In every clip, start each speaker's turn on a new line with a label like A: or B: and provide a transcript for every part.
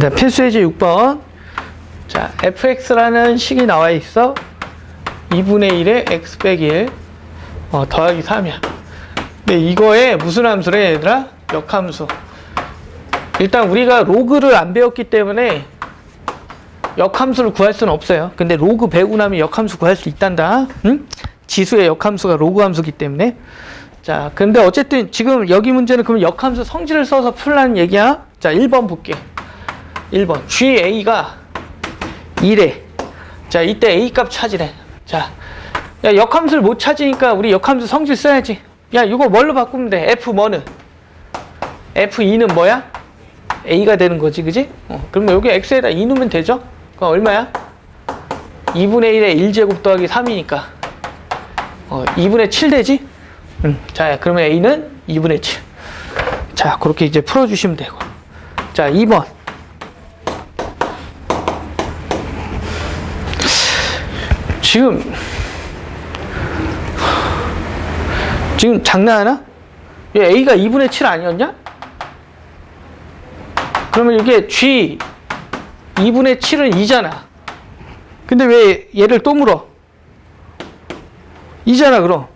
A: 그다음 필수 예제 6번. 자, fx라는 식이 나와 있어. 2분의 1에 x 빼기 1 어, 더하기 3이야. 근데 이거에 무슨 함수래 얘들아? 역함수. 일단 우리가 로그를 안 배웠기 때문에 역함수를 구할 수는 없어요. 근데 로그 배우고 나면 역함수 구할 수 있단다. 응? 지수의 역함수가 로그 함수기 때문에. 자, 근데 어쨌든 지금 여기 문제는 그럼 역함수 성질을 써서 풀라는 얘기야. 자, 1번 볼게. 1번. GA가 2래. 자, 이때 A 값 찾으래. 자, 야, 역함수를 못 찾으니까 우리 역함수 성질 써야지. 야, 이거 뭘로 바꾸면 돼? F 뭐는? F2는 뭐야? A가 되는 거지, 그지? 어, 그러면 여기 X에다 2 넣으면 되죠? 그럼 얼마야? 2분의 1에 1제곱 더하기 3이니까. 어, 2분의 7 되지? 응. 자, 그러면 A는 2분의 7. 자, 그렇게 이제 풀어주시면 되고. 자, 2번. 지금 지금 장난하나? 얘 A가 2분의 7 아니었냐? 그러면 이게 G 2분의 7은 2잖아. 근데 왜 얘를 또 물어? 2잖아, 그럼.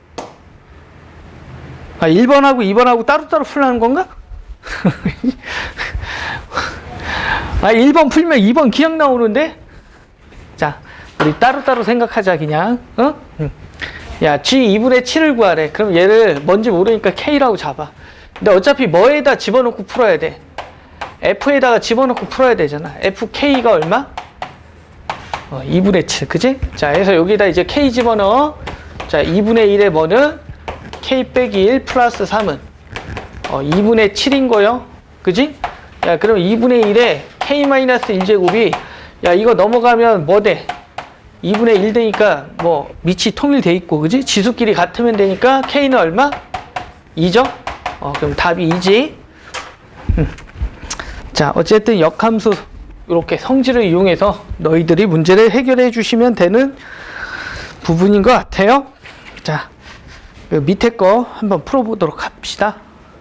A: 아, 1번하고 2번하고 따로따로 풀라는 건가? 아, 1번 풀면 2번 기억 나오는데? 자, 우리 따로따로 생각하자, 그냥. 어? 응. 야, G 2분의 7을 구하래. 그럼 얘를 뭔지 모르니까 K라고 잡아. 근데 어차피 뭐에다 집어넣고 풀어야 돼? F에다가 집어넣고 풀어야 되잖아. FK가 얼마? 어, 2분의 7, 그지? 자, 그래서 여기다 이제 K 집어넣어. 자, 2분의 1의 뭐는? K 빼기 1 플러스 3은? 어, 2분의 7인 거요. 그지? 야, 그럼 2분의 1에 K 마이너스 1제곱이, 야, 이거 넘어가면 뭐 돼? 2분의 1 되니까 뭐 밑이 통일돼 있고, 그지? 지수끼리 같으면 되니까 K는 얼마? 2죠? 어, 그럼 답이 2지. 자, 어쨌든 역함수 이렇게 성질을 이용해서 너희들이 문제를 해결해 주시면 되는 부분인 것 같아요. 자, 그 밑에 거 한번 풀어보도록 합시다.